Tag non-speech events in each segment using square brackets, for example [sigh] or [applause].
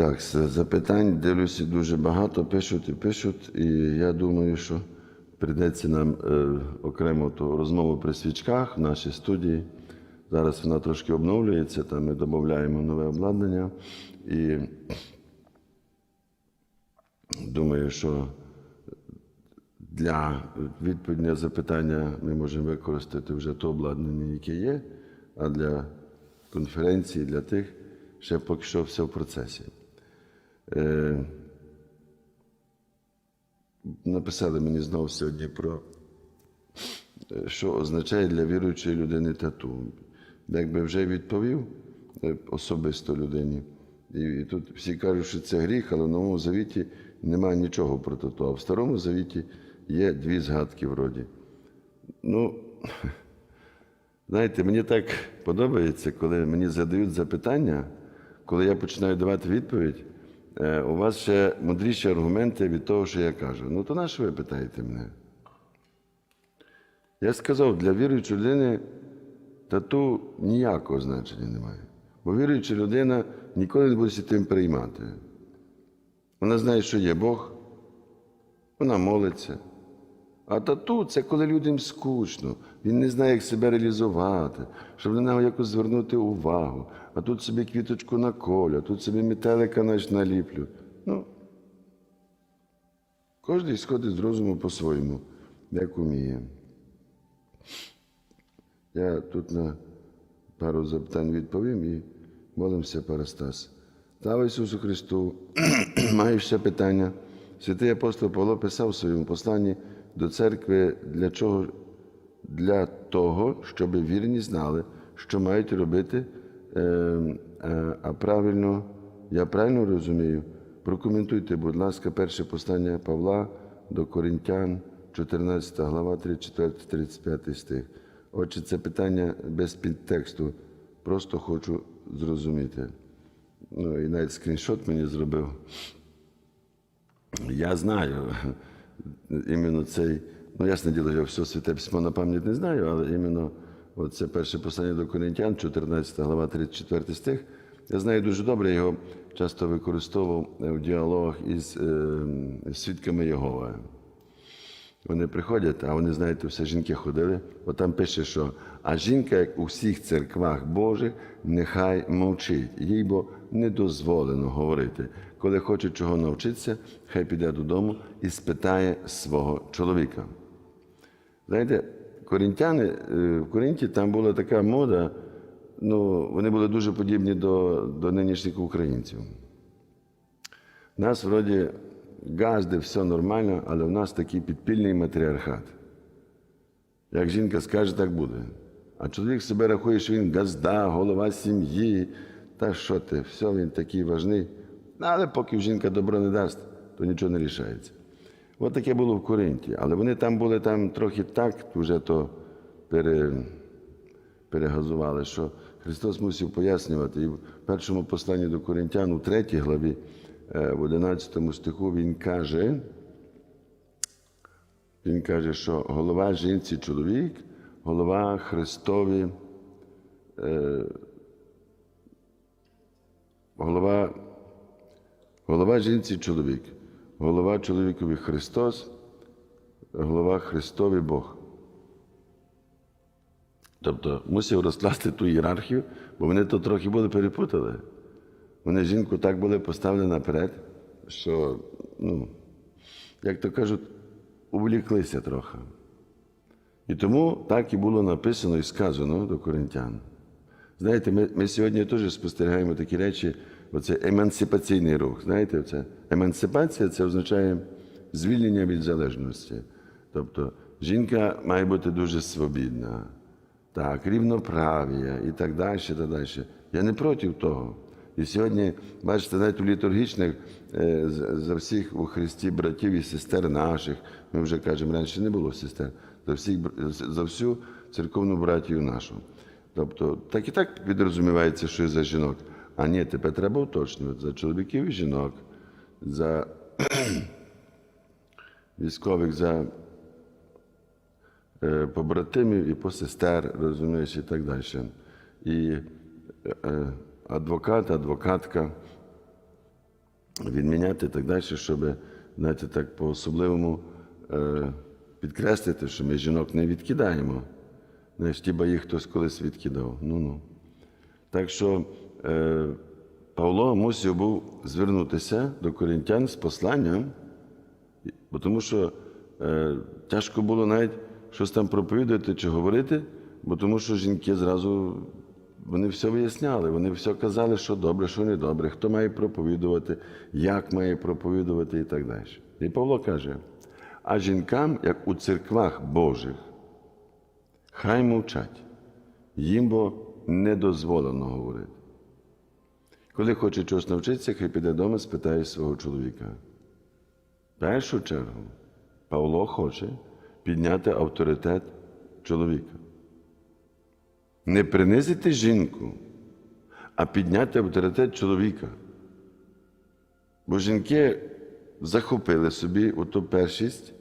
Так, запитань дивлюся дуже багато, пишуть і пишуть, і я думаю, що прийдеться нам е, окремо ту розмову при свічках в нашій студії. Зараз вона трошки обновлюється, там ми додаємо нове обладнання. І думаю, що для відповіді на запитання ми можемо використати вже те обладнання, яке є, а для конференції, для тих ще поки що все в процесі. Е, написали мені знову сьогодні про е, що означає для віруючої людини тату. Якби вже відповів е, особисто людині. І, тут всі кажуть, що це гріх, але в Новому Завіті немає нічого про тату. А в Старому Завіті є дві згадки вроді. Ну, знаєте, мені так подобається, коли мені задають запитання, коли я починаю давати відповідь, у вас ще мудріші аргументи від того, що я кажу. Ну, то на що ви питаєте мене? Я сказав, для віруючої людини тату ніякого значення немає. Бо віруюча людина ніколи не буде тим приймати. Вона знає, що є Бог, вона молиться. А тату це коли людям скучно, він не знає, як себе реалізувати, щоб на нього якось звернути увагу. А тут собі квіточку наколю, а тут собі метелика наш наліплю. Ну, кожен сходить з розуму по-своєму, як уміє. Я тут на пару запитань відповім і молимося, Парастас. Слава Ісусу Христу! [clears throat] Маю ще питання. Святий апостол Павло писав у своєму посланні до церкви для чого? Для того, щоб вірні знали, що мають робити, е, е, а правильно, я правильно розумію? Прокоментуйте, будь ласка, перше послання Павла до Коринтян, 14 глава, 34-35 стих. Отже, це питання без підтексту. Просто хочу зрозуміти. Ну, і навіть скріншот мені зробив. Я знаю іменно цей, ну ясне діло, я все святе письмо на пам'ять не знаю, але іменно це перше послання до Коринтян, 14 глава, 34 стих. Я знаю дуже добре, його часто використовував в діалогах із е, свідками Єгова. Вони приходять, а вони, знаєте, все жінки ходили. От там пише, що а жінка, як у всіх церквах Божих, нехай мовчить. Їй бо не дозволено говорити. Коли хоче чого навчитися, хай піде додому і спитає свого чоловіка. Знаєте, корінтяни, е, в Коринті там була така мода, ну, вони були дуже подібні до, до нинішніх українців. У нас вроді газди, все нормально, але в нас такий підпільний матріархат. Як жінка скаже, так буде. А чоловік себе рахує, що він газда, голова сім'ї. Та що ти, все, він такий важний. Ну, Але поки жінка добро не дасть, то нічого не рішається. От таке було в Коринті. Але вони там були там трохи так, вже то пере, перегазували, що Христос мусив пояснювати. І в першому посланні до Коринтян, у третій главі, е, в 11 стиху, він каже, він каже, що голова жінці чоловік, голова Христові, е, голова, голова жінці чоловік, голова чоловікові Христос, голова Христові Бог. Тобто мусив розкласти ту ієрархію, бо вони то трохи були перепутали. Вони жінку так були поставлені наперед, що, ну, як то кажуть, увліклися трохи. І тому так і було написано і сказано до коринтян. Знаєте, ми ми сьогодні теж спостерігаємо такі речі, оце емансипаційний рух. Знаєте, це емансипація це означає звільнення від залежності. Тобто жінка має бути дуже свобідна, так, рівноправ'я і так далі. так далі. Я не проти того. І сьогодні, бачите, навіть у літургічних е, за всіх у Христі братів і сестер наших, ми вже кажемо, раніше не було сестер, за, всіх, за всю церковну братію нашу. Тобто, так і так підрозумівається, що і за жінок. А ні, тепер треба уточнювати за чоловіків і жінок, за [clears throat] військових, за е, побратимів і посестер, розумієш, і так далі. І е, адвокат, адвокатка, відміняти і так далі, щоб, знаєте, так по-особливому е, підкреслити, що ми жінок не відкидаємо. Знаєш, ті їх хтось колись відкидав. Ну-ну. Так що е, Павло мусив був звернутися до корінтян з посланням, бо тому що е, тяжко було навіть щось там проповідувати чи говорити, бо тому що жінки зразу вони все виясняли, вони все казали, що добре, що не добре, хто має проповідувати, як має проповідувати і так далі. І Павло каже: а жінкам, як у церквах Божих, хай мовчать, їм бо не дозволено говорити. Коли хоче чогось навчитися, хай піде вдома, спитає свого чоловіка. В першу чергу Павло хоче підняти авторитет чоловіка. Не принизити жінку, а підняти авторитет чоловіка. Бо жінки захопили собі оту першість,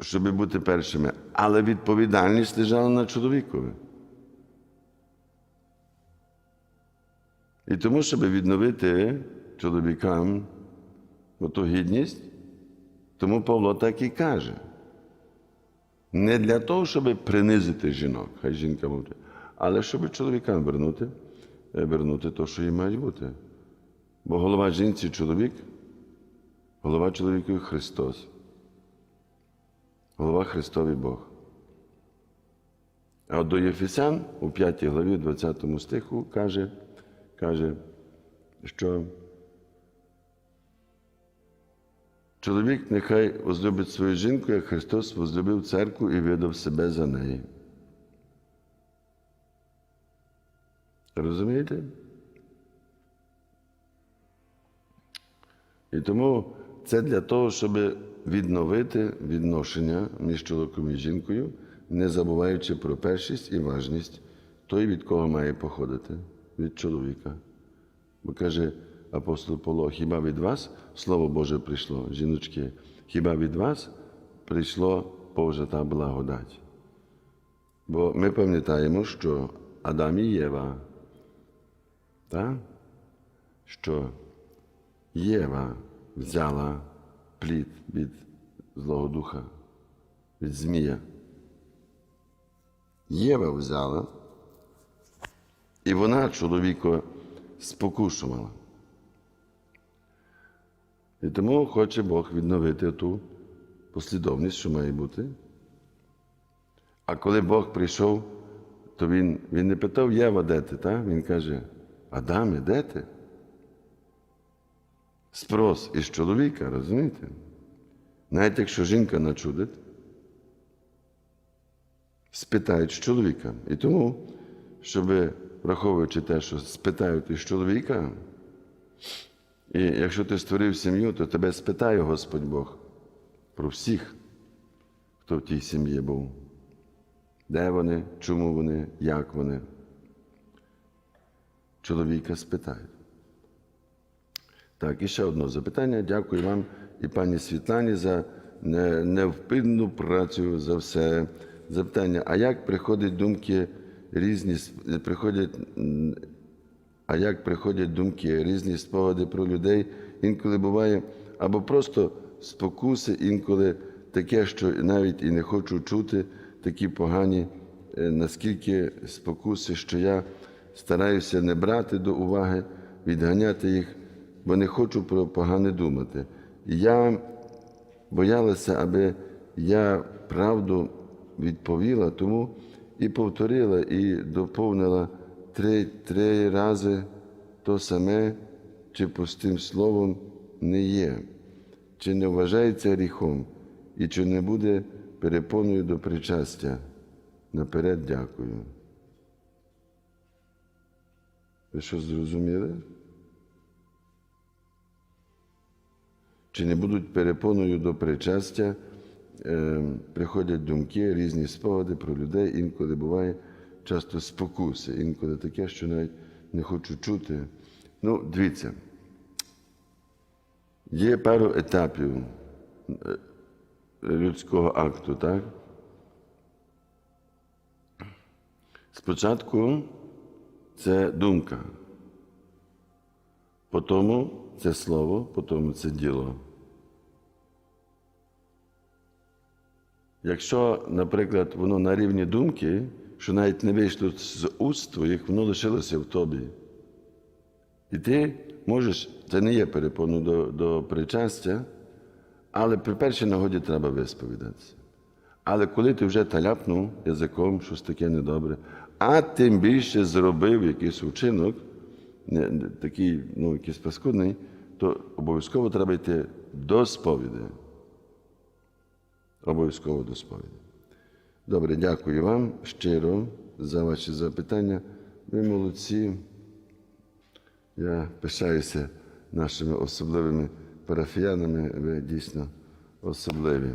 щоб бути першими, але відповідальність лежала на чоловікові. І тому, щоб відновити чоловікам оту гідність, тому Павло так і каже. Не для того, щоб принизити жінок, хай жінка мовчить, але щоб чоловікам вернути, вернути те, що їм мають бути. Бо голова жінці чоловік, голова чоловікові Христос. Голова Христовий Бог. А до Єфесян у 5 главі, 20 стиху каже, каже, що чоловік нехай возлюбить свою жінку, як Христос возлюбив церкву і видав себе за неї. Розумієте? І тому це для того, щоб відновити відношення між чоловіком і жінкою, не забуваючи про першість і важність той, від кого має походити, від чоловіка. Бо каже апостол Павло, хіба від вас Слово Боже прийшло, жіночки, хіба від вас прийшло Божа та благодать? Бо ми пам'ятаємо, що Адам і Єва, так? що Єва взяла плід від Злого Духа, від Змія. Єва взяла, і вона чоловіка спокушувала. І тому хоче Бог відновити ту послідовність, що має бути. А коли Бог прийшов, то Він він не питав Єва, де ти, так? Він каже, Адаме, де ти? Спрос із чоловіка, розумієте? Навіть якщо жінка начудить, спитають з чоловіка. І тому, щоб, враховуючи те, що спитають із чоловіка, і якщо ти створив сім'ю, то тебе спитає Господь Бог про всіх, хто в тій сім'ї був. Де вони, чому вони, як вони. Чоловіка спитають. Так, і ще одне запитання. Дякую вам і пані Світлані за невпинну працю за все. Запитання: а як приходять думки різні, приходять, а як приходять думки, різні спогади про людей? Інколи буває або просто спокуси, інколи таке, що навіть і не хочу чути, такі погані, е, наскільки спокуси, що я стараюся не брати до уваги, відганяти їх, бо не хочу про погане думати. Я боялася, аби я правду відповіла, тому і повторила, і доповнила три, три рази то саме, чи пустим словом не є, чи не вважається гріхом, і чи не буде перепоною до причастя. Наперед дякую. Ви що зрозуміли? Чи не будуть перепоною до причастя, е, приходять думки, різні спогади про людей, інколи буває часто спокуси, інколи таке, що навіть не хочу чути. Ну, дивіться, є пару етапів е, людського акту, так? Спочатку це думка. по тому це слово, по тому це діло. Якщо, наприклад, воно на рівні думки, що навіть не вийшло з уст твоїх, воно лишилося в тобі. І ти можеш, це не є перепону до, до причастя, але при першій нагоді треба висповідатися. Але коли ти вже таляпнув язиком, щось таке недобре, а тим більше зробив якийсь не- такий, ну, якийсь паскудний, то обов'язково треба йти до сповіді. Обов'язково до сповіді. Добре, дякую вам щиро за ваші запитання. Ви молодці. Я пишаюся нашими особливими парафіянами. Ви дійсно особливі.